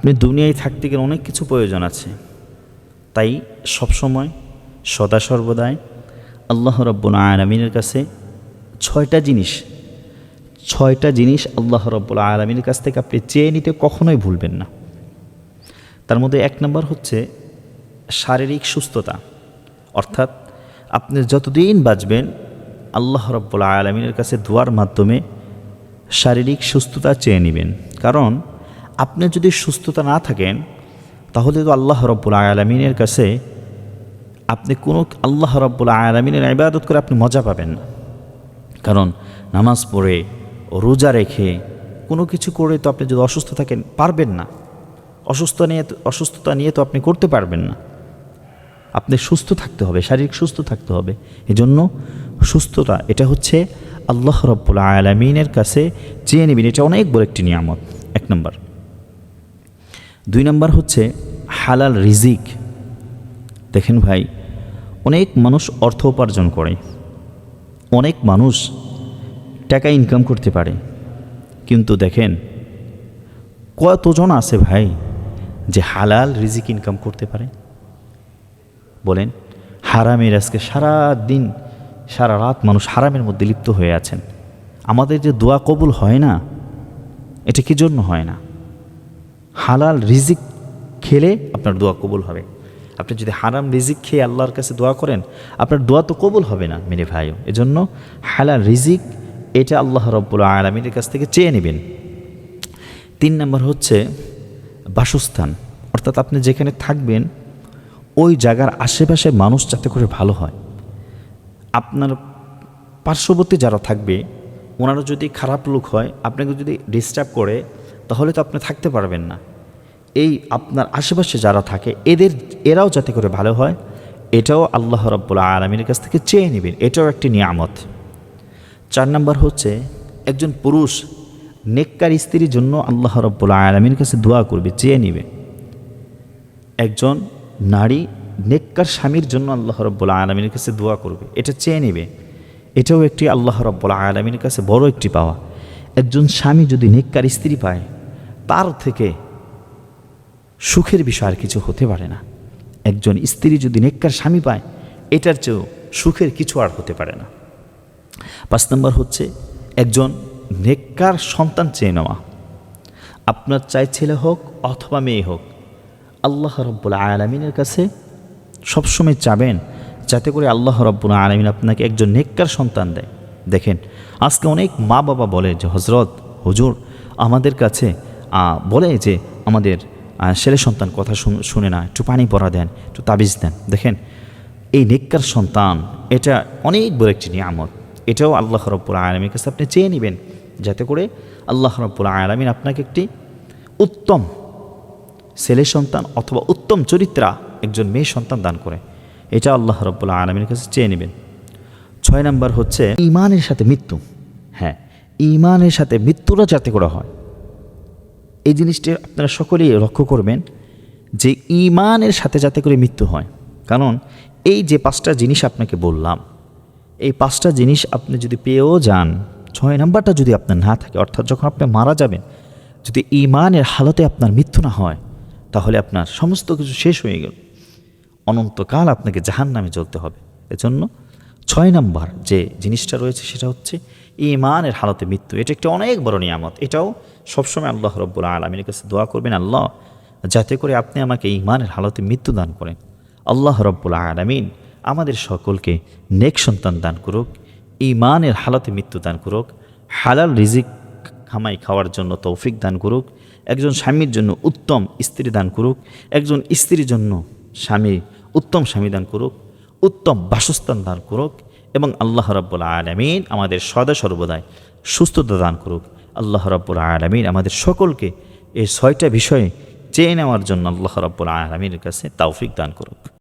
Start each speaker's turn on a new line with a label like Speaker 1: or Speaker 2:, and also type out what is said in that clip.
Speaker 1: আপনি দুনিয়ায় থাকতে গেলে অনেক কিছু প্রয়োজন আছে। তাই সবসময়, সদা সর্বদাই আল্লাহ রব্বুল আলমিনের কাছে ছয়টা জিনিস ছয়টা জিনিস আল্লাহ রব্বুল আলমিনের কাছ থেকে আপনি চেয়ে নিতে কখনোই ভুলবেন না। তার মধ্যে এক নম্বর হচ্ছে শারীরিক সুস্থতা। অর্থাৎ আপনি যতদিন বাঁচবেন, আল্লাহ রব্বুল আলমিনের কাছে দোয়ার মাধ্যমে শারীরিক সুস্থতা চেয়ে নেবেন। কারণ আপনি যদি সুস্থতা না থাকেন, তাহলে তো আল্লাহ রব্বুল আলমিনের কাছে আপনি কোনো, আল্লাহ রব্বুল আলমিনের ইবাদত করে আপনি মজা পাবেন না। কারণ নামাজ পড়ে, রোজা রেখে, কোনো কিছু করে তো আপনি যদি অসুস্থ থাকেন, পারবেন না। অসুস্থ নিয়ে, অসুস্থতা নিয়ে তো আপনি করতে পারবেন না। আপনি সুস্থ থাকতে হবে, শারীরিক সুস্থ থাকতে হবে। এজন্য সুস্থতা, এটা হচ্ছে আল্লাহ রব্বুল আলমিনের কাছে চেয়ে নেবেন। এটা অনেক বড় একটি নিয়ামত। এক নম্বর। দুই নম্বর হচ্ছে হালাল রিজিক। দেখেন ভাই, অনেক মানুষ অর্থ উপার্জন করে। অনেক মানুষ টাকা ইনকাম করতে পারে। কিন্তু দেখেন, কতজন আছে ভাই যে হালাল রিজিক ইনকাম করতে পারে? বলেন, হারামের আজকে সারা দিন সারা রাত মানুষ হারামের মধ্যে লিপ্ত হয়ে আছেন। আমাদের যে দোয়া কবুল হয় না, এটা কি জন্য হয় না? হালাল রিজিক খেলে আপনার দোয়া কবুল হবে। আপনি যদি হারাম রিজিক খেয়ে আল্লাহর কাছে দোয়া করেন, আপনার দোয়া তো কবুল হবে না, মেরে ভাইও। এজন্য হালাল রিজিক, এটা আল্লাহ রব্বুল আলমীর কাছ থেকে চেয়ে নেবেন। তিন নম্বর হচ্ছে বাসস্থান। অর্থাৎ আপনি যেখানে থাকবেন, ওই জায়গার আশেপাশে মানুষ যাতে করে ভালো হয়। আপনার পার্শ্ববর্তী যারা থাকবে, ওনারা যদি খারাপ লোক হয়, আপনাকে যদি ডিস্টার্ব করে তাহলে তো আপনি থাকতে পারবেন না। এই আপনার আশেপাশে যারা থাকে, এদের, এরাও যাতে করে ভালো হয়, এটাও আল্লাহ রব্বুল্লা আলমীর কাছ থেকে চেয়ে নেবেন। এটাও একটি নিয়ামত। চার নম্বর হচ্ছে, একজন পুরুষ নেককার স্ত্রীর জন্য আল্লাহ রব্বুল্লা আলমীর কাছে দোয়া করবে, চেয়ে নেবে। একজন নারী নেককার স্বামীর জন্য আল্লাহ রব্বুল্লা আলমীর কাছে দোয়া করবে, এটা চেয়ে নেবে। এটাও একটি আল্লাহ রব্বুল্লা আলমীর কাছে বড় একটি পাওয়া। একজন স্বামী যদি নেককার স্ত্রী পায় তার থেকে সুখের বিষয় আর কিছু হতে পারে না। একজন স্ত্রী যদি নেককার স্বামী পায়, এটার চেয়েও সুখের কিছু আর হতে পারে না। পাঁচ নম্বর হচ্ছে, একজন নেককার সন্তান চেয়ে নেওয়া। আপনার চাই ছেলে হোক অথবা মেয়ে হোক, আল্লাহ রব্বুল আলমিনের কাছে সবসময় চাবেন যাতে করে আল্লাহ রব্বুল আলমিন আপনাকে একজন নেককার সন্তান দেয়। দেখেন, আজকে অনেক মা বাবা বলে যে হজরত হুজুর, আমাদের কাছে বলে যে আমাদের ছেলে সন্তান কথা শুনে না, একটু পানি পরা দেন, একটু তাবিজ দেন। দেখেন, এই নেককার সন্তান, এটা অনেক বড় একটি নিয়ামত। এটাও আল্লাহ রব্বুল আলমীর কাছে আপনি চেয়ে নেবেন, যাতে করে আল্লাহ রব্বুল আলমিন আপনাকে একটি উত্তম ছেলে সন্তান অথবা উত্তম চরিত্রা একজন মেয়ে সন্তান দান করে। এটা আল্লাহ রব্বুল্লা আলমীর কাছে চেয়ে নেবেন। ছয় নম্বর হচ্ছে, ইমানের সাথে মৃত্যু। হ্যাঁ ইমানের সাথে মৃত্যুরা যাতে করা হয়। এই জিনিসটি আপনারা সকলেই লক্ষ্য করবেন যে ইমানের সাথে যাতে করে মৃত্যু হয়। কারণ এই যে পাঁচটা জিনিস আপনাকে বললাম, এই পাঁচটা জিনিস আপনি যদি পেয়েও যান, ছয় নাম্বারটা যদি আপনার না থাকে, অর্থাৎ যখন আপনি মারা যাবেন, যদি ইমানের হালতে আপনার মৃত্যু না হয়, তাহলে আপনার সমস্ত কিছু শেষ হয়ে গেল। অনন্তকাল আপনাকে জাহান নামে চলতে হবে। এজন্য ছয় নাম্বার যে জিনিসটা রয়েছে সেটা হচ্ছে ইমানের হালতে মৃত্যু। এটা একটি অনেক বড় নিয়ামত। এটাও সবসময় আল্লাহ রব্বুল আলমীর কাছে দোয়া করবেন, আল্লাহ, যাতে করে আপনি আমাকে ইমানের হালতে মৃত্যু দান করেন। আল্লাহ রব্বুল আলমিন আমাদের সকলকে নেক সন্তান দান করুক ইমানের হালতে মৃত্যু দান করুক, হালাল রিজিক খামাই খাওয়ার জন্য তৌফিক দান করুক, একজন স্বামীর জন্য উত্তম স্ত্রী দান করুক, একজন স্ত্রীর জন্য স্বামী, উত্তম স্বামী দান করুক উত্তম বাসস্থান দান করুক এবং আল্লাহ রব্বুল আলমিন আমাদের সদা সর্বদাই সুস্থতা দান করুক। আল্লাহ রব্বুল আলমিন আমাদের সকলকে এই ছয়টা বিষয়ে চেয়ে নেওয়ার জন্য আল্লাহ রব্বুল আলমীর কাছে তাওফিক দান করুক।